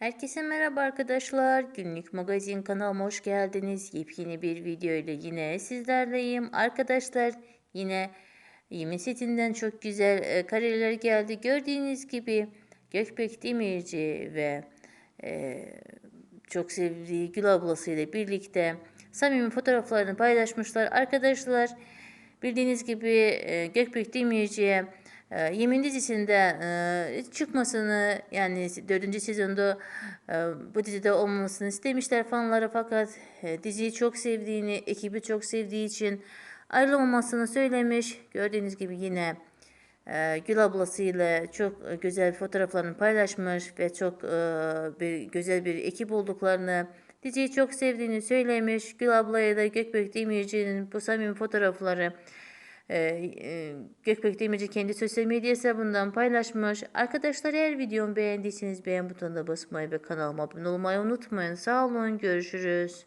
Herkese merhaba arkadaşlar. Günlük magazin kanalıma hoş geldiniz. Yepyeni bir video ile yine sizlerleyim. Arkadaşlar yine yemin setinden çok güzel e, kareler geldi. Gördüğünüz gibi Gökbek Demirci ve e, çok sevdiği Gül ablası ile birlikte samimi fotoğraflarını paylaşmışlar. Arkadaşlar bildiğiniz gibi e, Gökbek Demirci'ye e, Yemin dizisinde çıkmasını yani 4. sezonda e, bu dizide olmamasını istemişler fanları fakat e, diziyi çok sevdiğini, ekibi çok sevdiği için ayrılmamasını söylemiş. Gördüğünüz gibi yine e, Gül ablasıyla çok e, güzel fotoğraflarını paylaşmış ve çok bir güzel bir ekip olduklarını, diziyi çok sevdiğini söylemiş. Gül ablaya da Gökbek Demirci'nin bu samimi fotoğrafları e, e, Gökbek Demirci kendi sosyal medya hesabından paylaşmış. Arkadaşlar eğer videomu beğendiyseniz beğen butonuna basmayı ve kanalıma abone olmayı unutmayın. Sağ olun, görüşürüz.